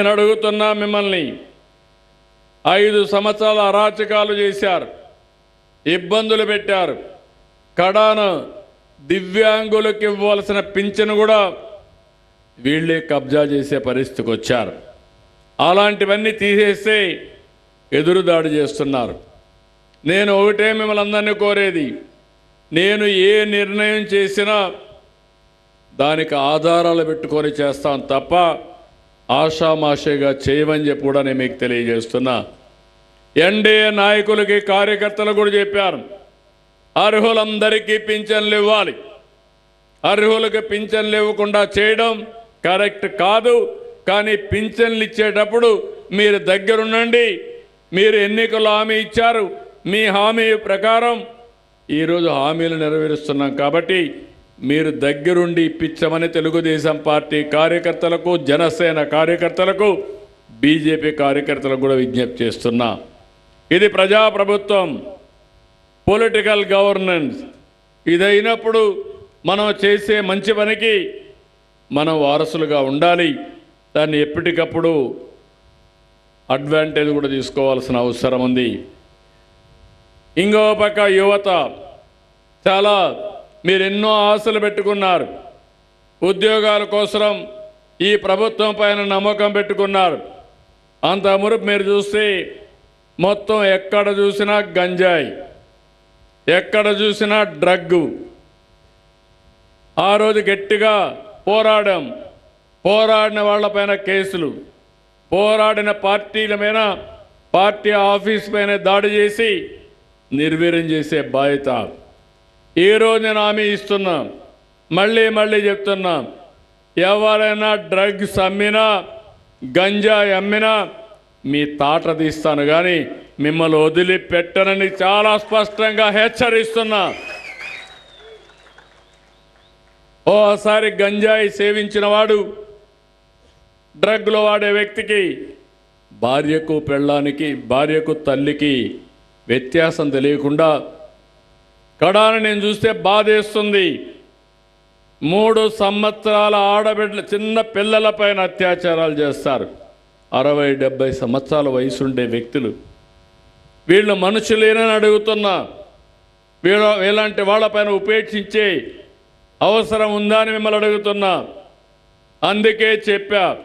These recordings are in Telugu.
నేను అడుగుతున్నా మిమ్మల్ని. ఐదు సంవత్సరాల అరాచకాలు చేశారు. ఇబ్బందులు పెట్టారు. కడాను దివ్యాంగులకు ఇవ్వాల్సిన పింఛను కూడా వీళ్ళే కబ్జా చేసే పరిస్థితికి వచ్చారు. అలాంటివన్నీ తీసేస్తే ఎదురుదాడి చేస్తున్నారు. నేను ఒకటే మిమ్మల్ని అందరినీ కోరేది. నేను ఏ నిర్ణయం చేసినా దానికి ఆధారాలు పెట్టుకొని చేస్తాను తప్ప ఆషామాషిగా చేయమని చెప్పి కూడా నేను మీకు తెలియజేస్తున్నా. ఎన్డీఏ నాయకులకి కార్యకర్తలు కూడా చెప్పారు. అర్హులందరికీ పింఛన్లు ఇవ్వాలి. అర్హులకు పింఛన్లు ఇవ్వకుండా చేయడం కరెక్ట్ కాదు. కానీ పింఛన్లు ఇచ్చేటప్పుడు మీరు దగ్గరుండండి. మీరు ఎన్నికలు హామీ ఇచ్చారు. మీ హామీ ప్రకారం ఈరోజు హామీలు నెరవేరుస్తున్నాం కాబట్టి మీరు దగ్గరుండి ఇప్పించమని తెలుగుదేశం పార్టీ కార్యకర్తలకు జనసేన కార్యకర్తలకు బీజేపీ కార్యకర్తలకు కూడా విజ్ఞప్తి చేస్తున్నా. ఇది ప్రజాప్రభుత్వం పొలిటికల్ గవర్నెన్స్. ఇదైనప్పుడు మనం చేసే మంచి పనికి మనం వారసులుగా ఉండాలి. దాన్ని ఎప్పటికప్పుడు అడ్వాంటేజ్ కూడా తీసుకోవాల్సిన అవసరం ఉంది. ఇంకో పక్క యువత చాలా మీరు ఎన్నో ఆశలు పెట్టుకున్నారు. ఉద్యోగాల కోసం ఈ ప్రభుత్వం పైన నమ్మకం పెట్టుకున్నారు. అంత మురుపు మీరు చూస్తే మొత్తం ఎక్కడ చూసినా గంజాయి. ఎక్కడ చూసినా డ్రగ్గు. ఆ రోజు గట్టిగా పోరాడాం. పోరాడిన వాళ్ళపైన కేసులు. పోరాడిన పార్టీల మీద పార్టీ ఆఫీస్ పైన దాడి చేసి నిర్వీర్యం చేసే బాధ్యత. ఈరోజు నేను హామీ ఇస్తున్నా. మళ్ళీ మళ్ళీ చెప్తున్నా. ఎవరైనా డ్రగ్స్ అమ్మినా గంజాయి అమ్మినా మీ తాట తీస్తాను కానీ మిమ్మల్ని వదిలిపెట్టనని చాలా స్పష్టంగా హెచ్చరిస్తున్నా. ఓసారి గంజాయి సేవించిన వాడు డ్రగ్లు వాడే వ్యక్తికి భార్యకు పెళ్ళానికి భార్యకు తల్లికి వ్యత్యాసం తెలియకుండా కడాన నేను చూస్తే బాధేస్తుంది. మూడు సంవత్సరాల ఆడబిడ్డల చిన్న పిల్లలపైన అత్యాచారాలు చేస్తారు. అరవై డెబ్బై సంవత్సరాల వయసుండే వ్యక్తులు. వీళ్ళు మనుషులేనని అడుగుతున్నా. వీళ్ళ ఇలాంటి వాళ్ళపైన ఉపేక్షించే అవసరం ఉందా అని మిమ్మల్ని అడుగుతున్నా. అందుకే చెప్పా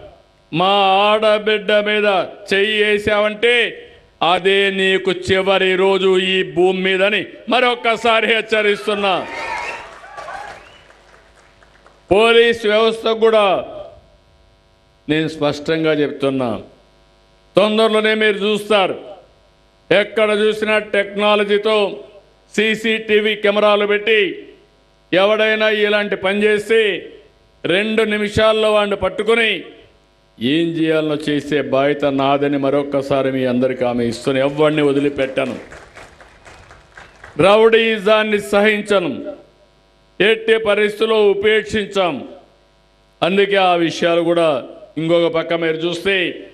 మా ఆడబిడ్డ మీద చెయ్యి వేసావంటే అదే నీకు చివరి రోజు ఈ భూమి మీదని మరొక్కసారి హెచ్చరిస్తున్నా. పోలీస్ వ్యవస్థ కూడా నేను స్పష్టంగా చెప్తున్నా. తొందరలోనే మీరు చూస్తారు. ఎక్కడ చూసినా టెక్నాలజీతో సీసీటీవీ కెమెరాలు పెట్టి ఎవడైనా ఇలాంటి పని చేసి రెండు నిమిషాల్లో వాడిని పట్టుకొని ఏం చేయాలనో చేసే బాధ్యత నాదని మరొక్కసారి మీ అందరికీ ఆమె ఇస్తున్న ఎవరిని వదిలిపెట్టను. రౌడీజాన్ని సహించను. ఎట్టి పరిస్థితుల్లో ఉపేక్షించాం. అందుకే ఆ విషయాలు కూడా ఇంకొక పక్క మీరు చూస్తే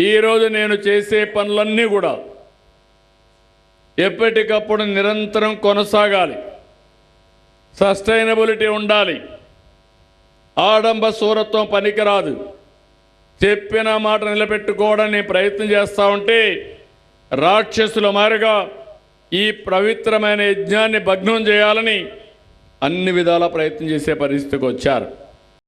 ఈరోజు నేను చేసే పనులన్నీ కూడా ఎప్పటికప్పుడు నిరంతరం కొనసాగాలి. సస్టైనబిలిటీ ఉండాలి. ఆడంబ సూరత్వం పనికిరాదు. చెప్పిన మాట నిలబెట్టుకోవడానికి ప్రయత్నం చేస్తూ ఉంటే రాక్షసుల మారుగా ఈ పవిత్రమైన యజ్ఞాన్ని భగ్నం చేయాలని అన్ని విధాల ప్రయత్నం చేసే పరిస్థితికి వచ్చారు.